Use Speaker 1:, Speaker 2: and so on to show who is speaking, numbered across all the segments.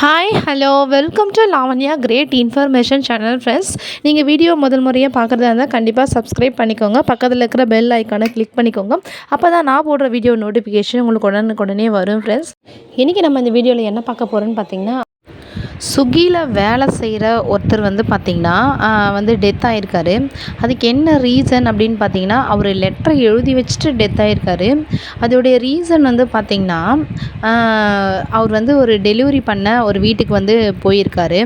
Speaker 1: Hi hello welcome to Lavanya great information channel friends நீங்கள் video முதல் முறையாக பார்க்குறதா இருந்தால் கண்டிப்பாக சப்ஸ்கிரைப் பண்ணிக்கோங்க. பக்கத்தில் இருக்கிற பெல் ஐக்கானை கிளிக் பண்ணிக்கோங்க. அப்போ தான் நான் போடுற வீடியோ நோட்டிஃபிகேஷன் உங்களுக்கு உடனுக்குடனே வரும் ஃப்ரெண்ட்ஸ் இன்றைக்கி நம்ம இந்த வீடியோவில் என்ன பார்க்க போகிறோன்னு பார்த்தீங்கன்னா ஸ்விக்கியில் வேலை செய்கிற ஒருத்தர் வந்து பார்த்திங்கன்னா வந்து டெத் ஆகிருக்காரு அதுக்கு என்ன ரீசன் அப்படின்னு பார்த்தீங்கன்னா அவர் லெட்டரை எழுதி வச்சுட்டு டெத் ஆகிருக்காரு அதோடைய ரீசன் வந்து பார்த்திங்கன்னா அவர் வந்து ஒரு டெலிவரி பண்ண ஒரு வீட்டுக்கு வந்து போயிருக்காரு.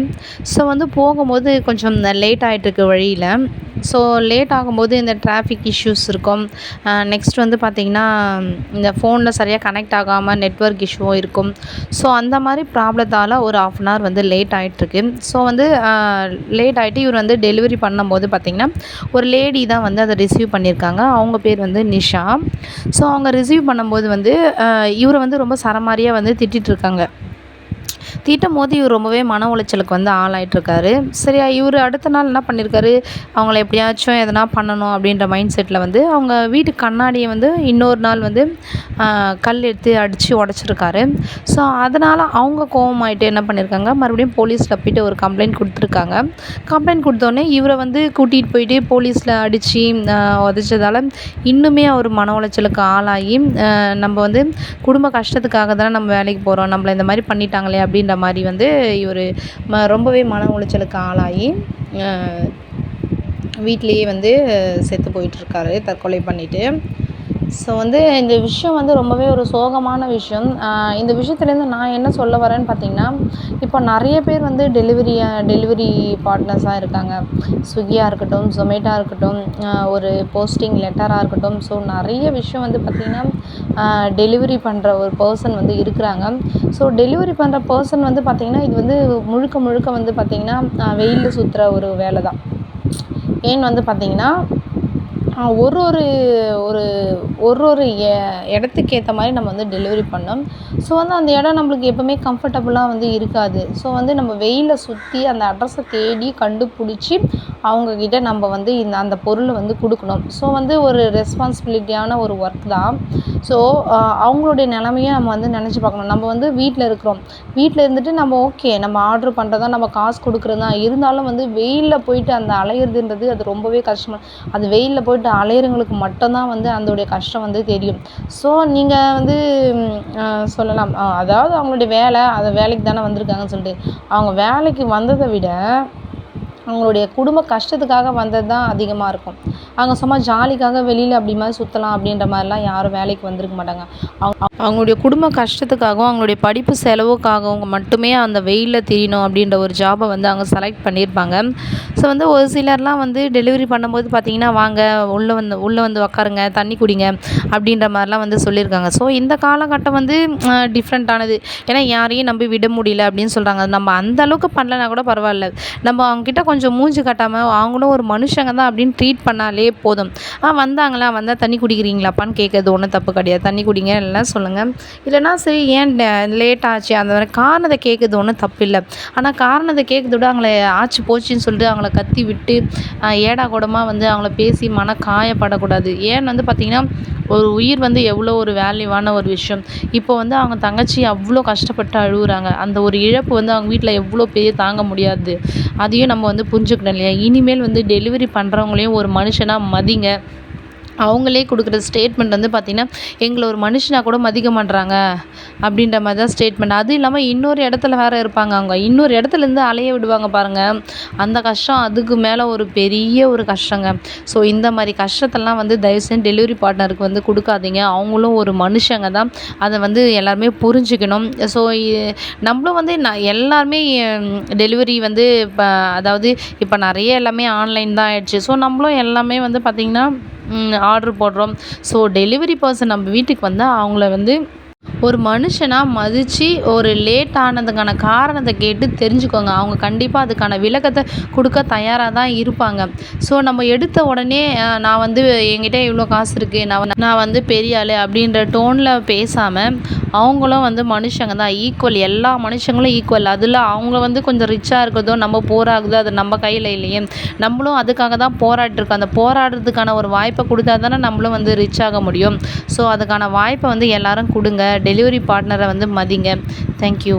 Speaker 1: ஸோ வந்து போகும்போது கொஞ்சம் லேட் ஆகிட்டுருக்கு வழியில். ஸோ லேட் ஆகும்போது இந்த டிராஃபிக் இஷ்யூஸ் இருக்கும். நெக்ஸ்ட் வந்து பார்த்திங்கன்னா இந்த ஃபோனில் சரியாக கனெக்ட் ஆகாமல் நெட்ஒர்க் இஷ்யூவும் இருக்கும். ஸோ அந்த மாதிரி ப்ராப்ளத்தால் ஒரு ஆஃப் அன் ஹவர் வந்து லேட் ஆகிட்டுருக்கு ஸோ வந்து லேட் ஆகிட்டு இவர் வந்து டெலிவரி பண்ணும்போது பார்த்திங்கன்னா ஒரு லேடி தான் வந்து அதை ரிசீவ் பண்ணியிருக்காங்க. அவங்க பேர் வந்து நிஷா. ஸோ அவங்க ரிசீவ் பண்ணும்போது வந்து இவரை வந்து ரொம்ப சரமாரியாக வந்து திட்டிகிட்ருக்காங்க தீட்டும் போது இவர் ரொம்பவே மன உளைச்சலுக்கு வந்து ஆளாயிட்டிருக்காரு. சரியா இவர் அடுத்த நாள் என்ன பண்ணியிருக்காரு அவங்கள எப்படியாச்சும் எதனா பண்ணணும் அப்படின்ற மைண்ட் செட்டில் வந்து அவங்க வீட்டு கண்ணாடியை வந்து இன்னொரு நாள் வந்து கல் எடுத்து அடித்து உடச்சிருக்காரு. ஸோ அதனால் அவங்க கோவமாயிட்டு என்ன பண்ணியிருக்காங்க மறுபடியும் போலீஸில் போய்ட்டு ஒரு கம்ப்ளைண்ட் கொடுத்துருக்காங்க. கம்ப்ளைண்ட் கொடுத்தோடனே இவரை வந்து கூட்டிகிட்டு போயிட்டு போலீஸில் அடித்து உதச்சதால் இன்னுமே அவர் மன உளைச்சலுக்கு ஆளாகி நம்ம வந்து குடும்ப கஷ்டத்துக்காக தானே நம்ம வேலைக்கு போகிறோம் நம்மளை இந்த மாதிரி பண்ணிட்டாங்களே அப்படின்ற மாதிரி வந்து இவர் ம ரொம்பவே மன உளைச்சலுக்கு ஆளாகி வீட்டிலையே வந்து செத்து போயிட்டுருக்காரு தற்கொலை பண்ணிவிட்டு ஸோ வந்து இந்த விஷயம் வந்து ரொம்பவே ஒரு சோகமான விஷயம். இந்த விஷயத்துலேருந்து நான் என்ன சொல்ல வரேன்னு பார்த்தீங்கன்னா இப்போ நிறைய பேர் வந்து டெலிவரியை டெலிவரி பார்ட்னர்ஸாக இருக்காங்க. ஸ்விக்கியாக இருக்கட்டும் ஜொமேட்டோவாக இருக்கட்டும் ஒரு போஸ்டிங் லெட்டராக இருக்கட்டும். ஸோ நிறைய விஷயம் வந்து பார்த்திங்கன்னா டெலிவரி பண்ணுற ஒரு பர்சன் வந்து இருக்கிறாங்க. ஸோ டெலிவரி பண்ணுற பர்சன் வந்து பார்த்திங்கன்னா இது வந்து முழுக்க முழுக்க வந்து பார்த்திங்கன்னா வெயிலில் சுற்றுற ஒரு வேலை தான் ஏன்னு வந்து பார்த்திங்கன்னா ஒரு ஒரு ஒரு ஒரு ஒரு எ இடத்துக்கு ஏற்ற மாதிரி நம்ம வந்து டெலிவரி பண்ணோம் ஸோ வந்து அந்த இடம் நம்மளுக்கு எப்போவுமே கம்ஃபர்டபுளாக வந்து இருக்காது. ஸோ வந்து நம்ம வெயிலில் சுற்றி அந்த அட்ரஸை தேடி கண்டுபிடிச்சி அவங்கக்கிட்ட நம்ம வந்து இந்த அந்த பொருளை வந்து கொடுக்கணும். ஸோ வந்து ஒரு ரெஸ்பான்சிபிலிட்டியான ஒரு ஒர்க் தான். ஸோ அவங்களுடைய நிலமைய நம்ம வந்து நினச்சி பார்க்கணும். நம்ம வந்து வீட்டில் இருக்கிறோம். வீட்டில் இருந்துட்டு நம்ம ஓகே நம்ம ஆர்ட்ரு பண்ணுறதா நம்ம காசு கொடுக்குறது தான் இருந்தாலும் வந்து வெயிலில் போயிட்டு அந்த அலையிறதுன்றது அது ரொம்பவே கஷ்டமாக அது வெயிலில் போயிட்டு அலையிறவங்களுக்கு மட்டும்தான் வந்து அதோடைய கஷ்டம் வந்து தெரியும். ஸோ நீங்கள் வந்து சொல்லலாம். அதாவது அவங்களுடைய வேலை அந்த வேலைக்கு தானே வந்திருக்காங்கன்னு சொல்லிட்டு. அவங்க வேலைக்கு வந்ததை விட அவங்களுடைய குடும்ப கஷ்டத்துக்காக வந்தது தான் அதிகமாக இருக்கும். அவங்க சும்மா ஜாலிக்காக வெளியில் அப்படி மாதிரி சுற்றலாம் அப்படின்ற மாதிரிலாம் யாரும் வேலைக்கு வந்திருக்க மாட்டாங்க. அவங்க அவங்களுடைய குடும்ப கஷ்டத்துக்காகவும் அவங்களுடைய படிப்பு செலவுக்காகவும் மட்டுமே அந்த வெயிலில் தெரியணும் அப்படின்ற ஒரு ஜாபை வந்து அவங்க செலக்ட் பண்ணியிருப்பாங்க. ஸோ வந்து ஒரு சிலர்லாம் வந்து டெலிவரி பண்ணும்போது பார்த்தீங்கன்னா வாங்க உள்ளே வந்து உள்ளே வந்து உக்காருங்க தண்ணி குடிங்க அப்படின்ற மாதிரிலாம் வந்து சொல்லியிருக்காங்க. ஸோ இந்த காலகட்டம் வந்து டிஃப்ரெண்ட்டானது ஏன்னா யாரையும் நம்பி விட முடியல அப்படின்னு சொல்கிறாங்க நம்ம அந்த அளவுக்கு பண்ணலைன்னா கூட பரவாயில்ல. நம்ம அவங்கக்கிட்ட கொஞ்சம் கொஞ்சம் மூஞ்சி கட்டாமல் அவங்களும் ஒரு மனுஷங்க தான் அப்படின்னு ட்ரீட் பண்ணாலே போதும். ஆ வந்தாங்களா? வந்தால் தண்ணி குடிக்கிறீங்களாப்பான்னு கேட்குறது ஒன்றும் தப்பு கிடையாது. தண்ணி குடிங்க எல்லாம் சொல்லுங்கள் இல்லைனா சரி ஏன் லேட் ஆச்சு? அந்த மாதிரி காரணத்தை கேட்குறது ஒன்றும் தப்பு இல்லை. ஆனால் காரணத்தை கேட்குறத விட அவங்கள ஆச்சு போச்சுன்னு சொல்லிட்டு அவங்கள கத்தி விட்டு ஏடா கூடமாக வந்து அவங்கள பேசி மன காயப்படக்கூடாது. ஏன்னு வந்து பார்த்திங்கன்னா ஒரு உயிர் வந்து எவ்வளோ ஒரு வேல்யூவான ஒரு விஷயம். இப்போ வந்து அவங்க தங்கச்சி அவ்வளோ கஷ்டப்பட்டு அழுகுறாங்க. அந்த ஒரு இழப்பு வந்து அவங்க வீட்டில் எவ்வளோ பெரிய தாங்க முடியாது. அதையும் நம்ம வந்து புரிஞ்சுக்கணும் இல்லையா? இனிமேல் வந்து டெலிவரி பண்ணுறவங்களையும் ஒரு மனுஷனாக மதிங்க. அவங்களே கொடுக்குற ஸ்டேட்மெண்ட் வந்து பார்த்திங்கன்னா எங்களை ஒரு மனுஷனாக கூட மதிக்க மாட்றாங்க அப்படின்ற மாதிரி தான் ஸ்டேட்மெண்ட் அதுவும் இல்லாமல் இன்னொரு இடத்துல வேறு இருப்பாங்க அவங்க. இன்னொரு இடத்துலேருந்து அலைய விடுவாங்க பாருங்கள் அந்த கஷ்டம் அதுக்கு மேலே ஒரு பெரிய ஒரு கஷ்டங்க. ஸோ இந்த மாதிரி கஷ்டத்தெல்லாம் வந்து தயவு செஞ்சு டெலிவரி பார்ட்னருக்கு வந்து கொடுக்காதீங்க. அவங்களும் ஒரு மனுஷங்க தான். அதை வந்து எல்லாருமே புரிஞ்சுக்கணும். ஸோ நம்மளும் வந்து நான் எல்லாருமே டெலிவரி வந்து இப்போ அதாவது இப்போ நிறைய எல்லாமே ஆன்லைன் தான் ஆயிடுச்சு. ஸோ நம்மளும் எல்லாமே வந்து பார்த்திங்கன்னா ஆர்ட்ரு போடுறோம். ஸோ டெலிவரி பர்சன் நம்ம வீட்டுக்கு வந்தால் அவங்கள வந்து ஒரு மனுஷனாக மதித்து ஒரு லேட் ஆனதுக்கான காரணத்தை கேட்டு தெரிஞ்சுக்கோங்க. அவங்க கண்டிப்பாக அதுக்கான விளக்கத்தை கொடுக்க தயாராக தான் இருப்பாங்க. ஸோ நம்ம எடுத்த உடனே நான் வந்து என்கிட்ட இவ்வளோ காசு இருக்குது நான் நான் வந்து பெரிய ஆள் அப்படின்ற டோனில் பேசாமல் அவங்களும் வந்து மனுஷங்க தான் ஈக்குவல் எல்லா மனுஷங்களும் ஈக்குவல் அதில் அவங்க வந்து கொஞ்சம் ரிச்சாக இருக்கிறதோ நம்ம போராகுதோ அது நம்ம கையில் இல்லையே. நம்மளும் அதுக்காக தான் போராட்டிருக்கோம் அந்த போராடுறதுக்கான ஒரு வாய்ப்பை கொடுத்தா தானே நம்மளும் வந்து ரிச் ஆக முடியும். ஸோ அதுக்கான வாய்ப்பை வந்து எல்லோரும் கொடுங்க. டெலிவரி பார்ட்னரை வந்து மதிங்க. தேங்க்யூ